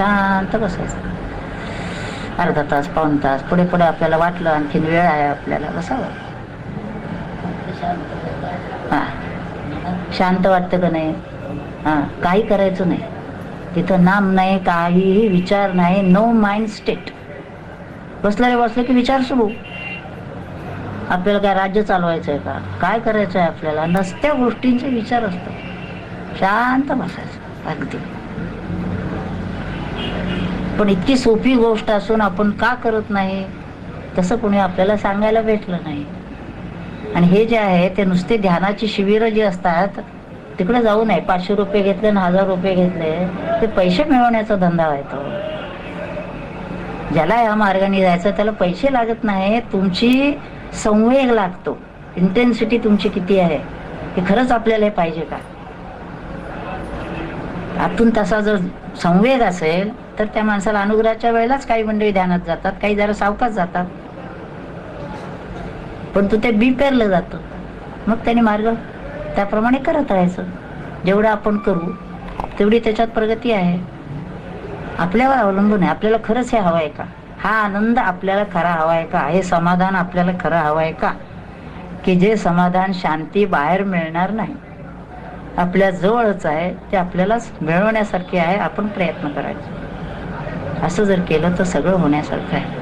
शांत बसायचं. अर्धा तास पाऊण तास पुढे पुढे आपल्याला वाटलं आणखीन वेळ आहे आपल्याला बसावं. हां. शांत वाटतं का नाही? हा काही करायचं नाही. तिथं नाम नाही काहीही विचार नाही नो माइंड स्टेट बसलं बसलं की विचार सुरू. आपल्याला काय राज्य चालवायचं आहे का? काय करायचं आहे आपल्याला? नसत्या गोष्टींचे विचार असतात. शांत बसायचं अगदी. पण इतकी सोपी गोष्ट असून आपण का करत नाही? तसं कोणी आपल्याला सांगायला भेटलं नाही. आणि हे जे आहे ते नुसते ध्यानाची शिबिरं जी असतात तिकडे जाऊ नये. पाचशे रुपये घेतले आणि हजार रुपये घेतले ते पैसे मिळवण्याचा धंदा आहे तो. ज्याला या मार्गाने जायचं त्याला पैसे लागत नाही तुमची संवेग लागतो. इंटेन्सिटी तुमची किती आहे हे खरंच आपल्याला हे पाहिजे का? आतून तसा जर संवेग असेल तर त्या माणसाला अनुग्रहाच्या वेळेलाच काही मंडळी ध्यानात जातात काही जरा सावकाच जातात. पण तू ते बी पेरलं जातं. मग त्याने मार्ग त्याप्रमाणे करत राहायचं. जेवढं आपण करू तेवढी त्याच्यात प्रगती आहे. आपल्यावर अवलंबून आहे. आपल्याला खरंच हे हवं आहे का? हा आनंद आपल्याला खरा हवा आहे का? हे समाधान आपल्याला खरं हवं आहे का? की जे समाधान शांती बाहेर मिळणार नाही. आपल्या जवळच आहे ते आपल्यालाच मिळवण्यासारखे आहे. आपण प्रयत्न करायचे. असं जर केलं तर सगळं होण्यासारखं आहे.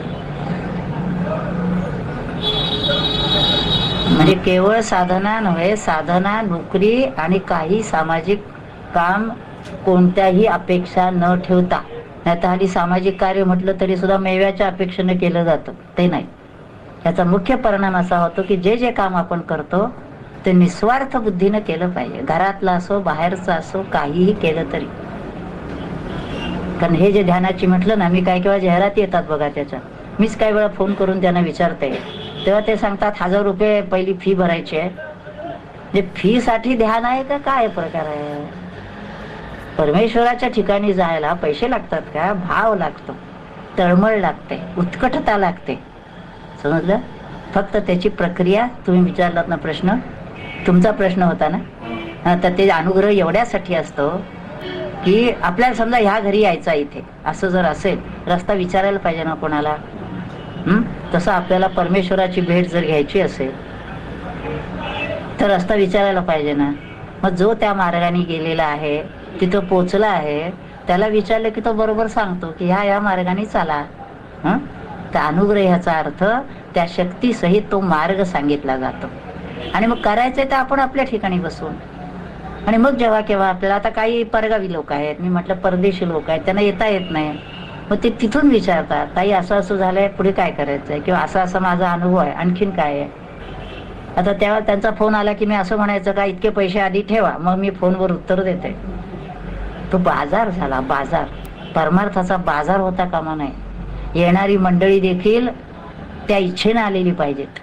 म्हणजे केवळ साधना नव्हे साधना नोकरी आणि काही सामाजिक काम कोणत्याही अपेक्षा न ठेवता. नाही तर हल्ली सामाजिक कार्य म्हटलं तरी सुद्धा मेव्याच्या अपेक्षेने केलं जातं. ते नाही. याचा मुख्य परिणाम असा होतो की जे जे काम आपण करतो ते निस्वार्थ बुद्धीनं केलं पाहिजे. घरातलं असो बाहेरचं असो काहीही केलं तरी. कारण हे जे ध्यानाची म्हटलं ना मी काय केव्हा जाहिराती येतात बघा त्याच्या. मीच काही वेळा फोन करून त्यांना विचारते. तेव्हा ते सांगतात हजार रुपये पहिली फी भरायची आहे. म्हणजे फी साठी ध्यान आहे का? काय प्रकार आहे? परमेश्वराच्या ठिकाणी जायला पैसे लागतात का? भाव लागतो. तळमळ लागते. उत्कटता लागते. समजलं? फक्त त्याची प्रक्रिया तुम्ही विचारलात ना प्रश्न? तुमचा प्रश्न होता ना? तर ते अनुग्रह एवढ्यासाठी असतो की आपल्याला समजा ह्या घरी यायचा इथे असं जर असेल रस्ता विचारायला पाहिजे ना कोणाला? तसं आपल्याला परमेश्वराची भेट जर घ्यायची असेल तर रस्ता विचारायला पाहिजे ना. मग जो त्या मार्गाने गेलेला आहे तिथं पोचला आहे त्याला विचारलं की तो बरोबर सांगतो की ह्या या मार्गाने चाला. हं? तर अनुग्रह ह्याचा अर्थ त्या शक्तीसहित तो मार्ग सांगितला जातो. आणि मग करायचंय तर आपण आपल्या ठिकाणी बसून. आणि मग जेव्हा केव्हा आपल्याला आता काही परगावी लोक आहेत मी म्हटलं परदेशी लोक आहेत त्यांना येता येत नाही. मग ते तिथून विचारतात ताई असं असं झालंय पुढे काय करायचंय? किंवा असा असा माझा अनुभव आहे आणखीन काय आहे? आता तेव्हा त्यांचा फोन आला की मी असं म्हणायचं का इतके पैसे आधी ठेवा मग मी फोनवर उत्तर देते. तो बाजार झाला बाजार. परमार्थाचा बाजार होता कामा नाही येणारी मंडळी देखील त्या इच्छेने आलेली पाहिजेत.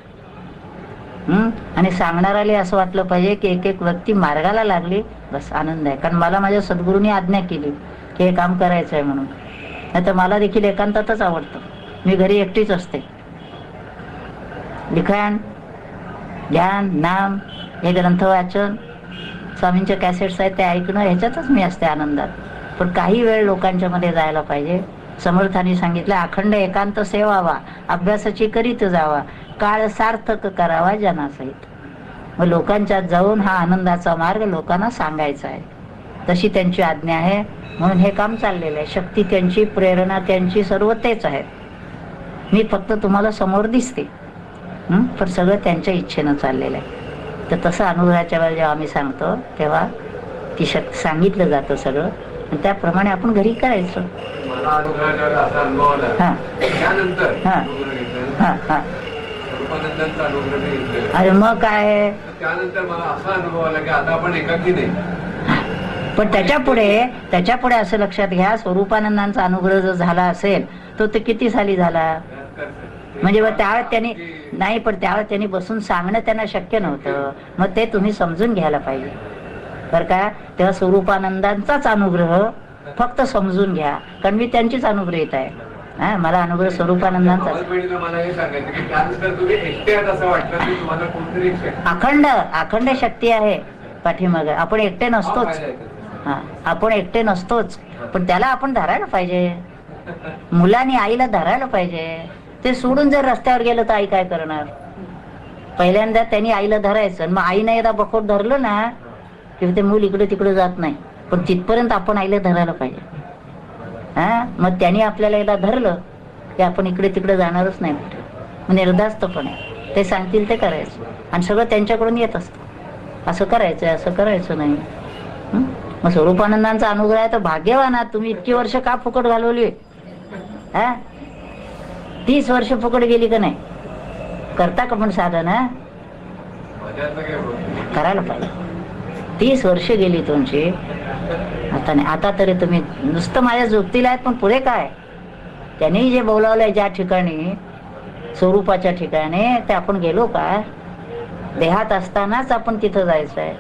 आणि सांगणाऱ्याला असं वाटलं पाहिजे की एक एक व्यक्ती मार्गाला लागली बस आनंद आहे. कारण मला माझ्या सद्गुरूंनी आज्ञा केली की हे काम करायचं आहे म्हणून. नाही तर मला देखील एकांतातच आवडतं. मी घरी एकटीच असते. लिखाण ध्यान नाम हे ग्रंथ वाचन स्वामींचे कॅसेट्स आहेत ते ऐकणं ह्याच्यातच मी असते आनंदात. पण काही वेळ लोकांच्या मध्ये जायला पाहिजे. समर्थांनी सांगितलं अखंड एकांत सेवावा अभ्यासाची करीत जावा. काळ सार्थक करावा जनासहित. मग लोकांच्यात जाऊन हा आनंदाचा मार्ग लोकांना सांगायचा आहे. तशी त्यांची आज्ञा आहे म्हणून हे काम चाललेलं आहे. शक्ती त्यांची प्रेरणा त्यांची सर्व तेच आहेत. मी फक्त तुम्हाला समोर दिसते? पण सगळं त्यांच्या इच्छेनं चाललेलं आहे. तर तसं अनुग्रहाच्या वेळेला जेव्हा आम्ही सांगतो तेव्हा ती शक्ती सांगितलं जातं सगळं. आणि त्याप्रमाणे आपण घरी करायचं. हा. हा. हा. हा. रूपानंदांचा अनुग्रह मी घेतलेला. अरे मग काय? तर त्यानंतर मला असा अनुभव आला की आता आपण एकाकी नाही. पण त्याच्या पुढे त्याच्या पुढे असं लक्षात घ्या स्वरूपानंदांचा अनुग्रह जर झाला असेल तो ते किती साली झाला? म्हणजे मग त्यावेळेस त्यांनी नाही पण त्यावेळेस त्यांनी बसून सांगणं त्यांना शक्य नव्हतं. मग ते तुम्ही समजून घ्यायला पाहिजे. बरं का? तेव्हा स्वरूपानंदांचाच अनुग्रह फक्त समजून घ्या कारण मी त्यांचीच अनुग्रहित आहे. हा मला अनुग्रह स्वरूपानंदांचा. हे अखंड अखंड शक्ती आहे पाठीमागे. आपण एकटे नसतोच. हा आपण एकटे नसतोच. पण त्याला आपण धरायला पाहिजे. मुलांनी आईला धरायला पाहिजे. ते सोडून जर रस्त्यावर गेलं तर आई काय करणार? पहिल्यांदा त्यांनी आईला धरायचं. मग आईनं एकदा बकोट धरलं ना की ते मूल इकडे तिकडे जात नाही. पण तिथपर्यंत आपण आईला धरायला पाहिजे. हा? मग त्यांनी आपल्याला एकदा धरलं की आपण इकडे तिकडे जाणारच नाही कुठे. मग निर्धास्तपणे. ते सांगतील ते करायचं. आणि सगळं त्यांच्याकडून येत असतं. असं करायचं असं करायचं नाही? मग स्वरूपानंदांचा अनुग्रह आहे तर भाग्यवान आहात तुम्ही. इतकी वर्ष का फुकट घालवली हा? तीस वर्ष फुकट गेली का नाही? करता का पण साधन हा? करायला पाहिजे. तीस वर्ष गेली तुमची. आता नाही आता तरी तुम्ही नुसतं माझ्या झोपतील आहेत पण पुढे काय? त्यांनी जे बोलावलंय ज्या ठिकाणी स्वरूपाच्या ठिकाणी ते आपण गेलो का? देहात असतानाच आपण तिथं जायचं आहे